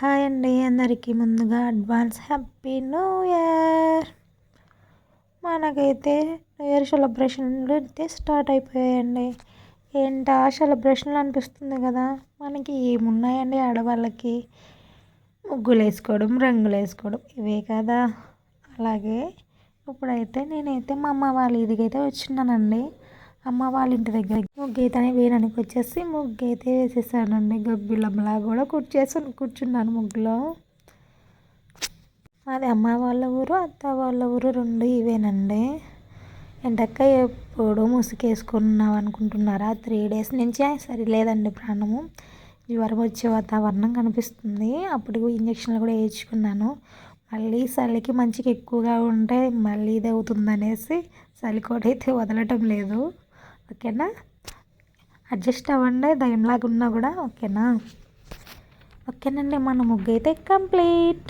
Hi అండి అందరికీ ముందుగా అడ్వాన్స్ హ్యాపీ న్యూ ఇయర్. మనకైతే న్యూ ఇయర్ సెలబ్రేషన్లు అయితే స్టార్ట్ అయిపోయాయండి. ఏంటా సెలబ్రేషన్లు అనిపిస్తుంది కదా మనకి ఏమున్నాయండి ఆడవాళ్ళకి? ముగ్గులు వేసుకోవడం రంగులు వేసుకోవడం ఇవే కదా. అలాగే ఇప్పుడైతే నేనైతే మా అమ్మ వాళ్ళ ఇదికైతే వచ్చినానండి అమ్మ వాళ్ళ ఇంటి దగ్గర ముగ్గు వేయడానికి వచ్చేసి ముగ్గు అయితే వేసేసానండి. గబ్బిలంలా కూడా కుర్చేసి కూర్చున్నాను ముగ్గులో. అది అమ్మ వాళ్ళ ఊరు అత్త వాళ్ళ ఊరు రెండు ఇవేనండి. ఎంటక్క ఎప్పుడు ముసుకేసుకున్నాం అనుకుంటున్నారా? త్రీ డేస్ నుంచి సరి లేదండి ప్రాణము. జ్వరం వచ్చే వాతావరణం కనిపిస్తుంది. అప్పుడు ఇంజక్షన్లు కూడా వేయించుకున్నాను. మళ్ళీ చలికి మంచిగా ఎక్కువగా ఉంటే మళ్ళీ ఇది అవుతుందనేసి చలి కూడా అయితే వదలటం లేదు. ఓకేనా? అడ్జస్ట్ అవ్వండి దయంలాగా ఉన్నా కూడా ఓకేనా? ఓకేనండి మన ముగ్గు అయితే కంప్లీట్.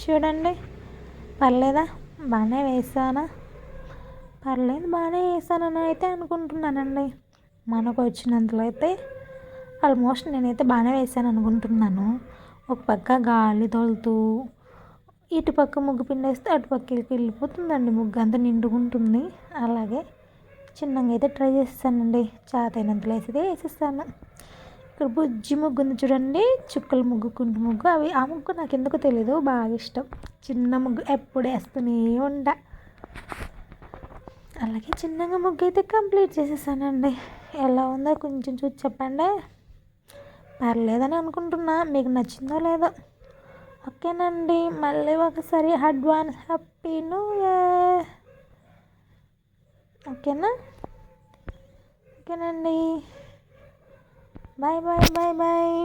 చూడండి పర్లేదా? బాగానే వేసానా? పర్లేదు బాగానే వేసానని అయితే అనుకుంటున్నానండి. మనకు వచ్చినంతలో అయితే ఆల్మోస్ట్ నేనైతే బాగానే వేసాను అనుకుంటున్నాను. ఒక పక్క గాలి తోలుతూ ఇటు పక్క ముగ్గు పిండేస్తే అటు పక్కకి వెళ్ళిపోతుందండి ముగ్గు. అంతా నిండుకుంటుంది అలాగే చిన్నగా అయితే ట్రై చేస్తానండి. చాతైనంతలో వేసి వేసేస్తాను. ఇక్కడ బుజ్జి ముగ్గు ఉంది చూడండి. చుక్కల ముగ్గు కుంటు ముగ్గు. అవి ఆ ముగ్గు నాకు ఎందుకు తెలీదు. బాగా ఇష్టం. చిన్న ముగ్గు ఎప్పుడు వేస్తూనే ఉండ. అలాగే చిన్నగా ముగ్గు అయితే కంప్లీట్ చేసేసానండి. ఎలా ఉందో కొంచెం చూసి చెప్పండి. పర్లేదని అనుకుంటున్నా. మీకు నచ్చిందో లేదో. ఓకేనండి. మళ్ళీ ఒకసారి అడ్వాన్స్ హ్యాపీ న్యూ ఇయర్. ఓకేనా? ఓకేనండి. Bye bye bye bye.